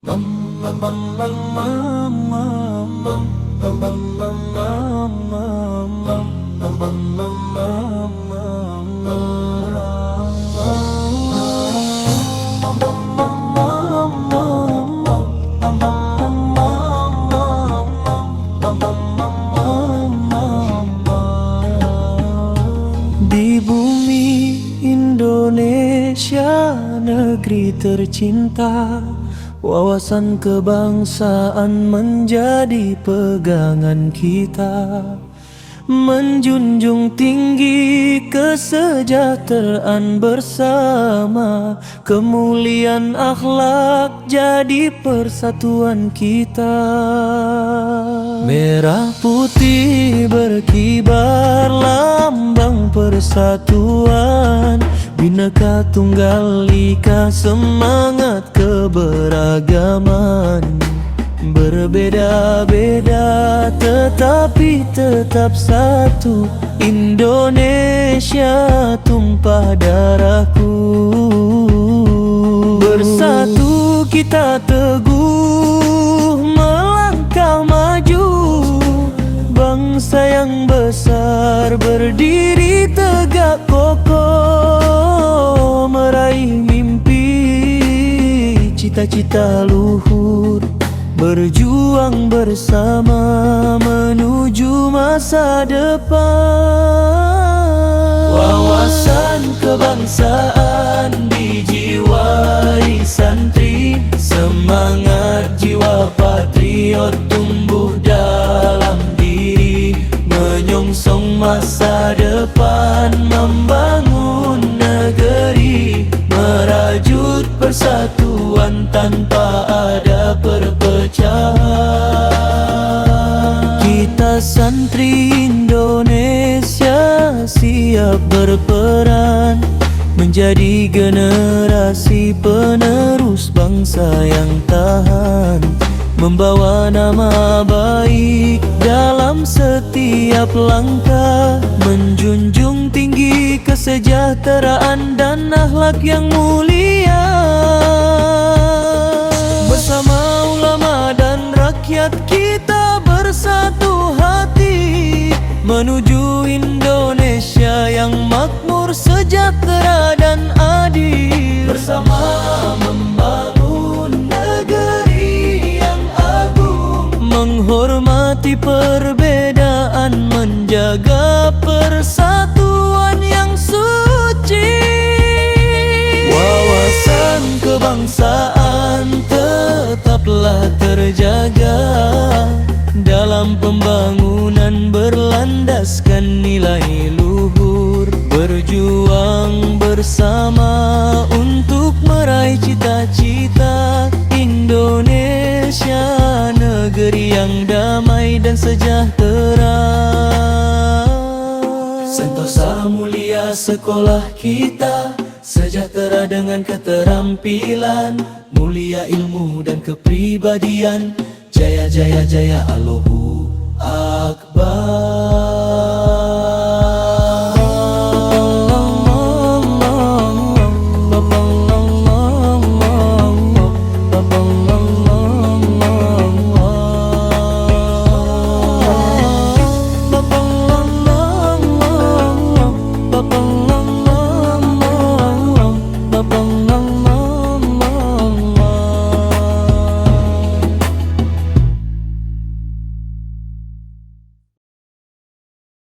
Di bumi Indonesia negeri tercinta Wawasan kebangsaan menjadi pegangan kita. Menjunjung tinggi kesejahteraan bersama. Kemuliaan akhlak jadi persatuan kita. Merah putih berkibar lambang persatuan Bineka tunggal ika semangat keberagaman? Berbeda-beda tetapi tetap satu. Indonesia tumpah darahku cita-cita luhur Berjuang bersama menuju masa depan. Wawasan kebangsaan dijiwai santri Semangat jiwa patriot tumbuh dalam diri Menyongsong masa depan membangun santri Indonesia siap berperan Menjadi generasi penerus bangsa yang tahan Membawa nama baik dalam setiap langkah Menjunjung tinggi kesejahteraan dan akhlak yang mulia. Bersama ulama dan rakyat kita sejahtera dan adil. Bersama membangun negeri yang agung. Menghormati perbedaan, menjaga persatuan yang suci. Wawasan kebangsaan tetaplah terjaga. Dalam pembangunan berlandaskan nilai luhur Berjuang bersama untuk meraih cita-cita Indonesia negeri yang damai dan sejahtera. Sentosa mulia sekolah kita Sejahtera dengan keterampilan Mulia ilmu dan kepribadian. Jaya jaya jaya Allahu Akbar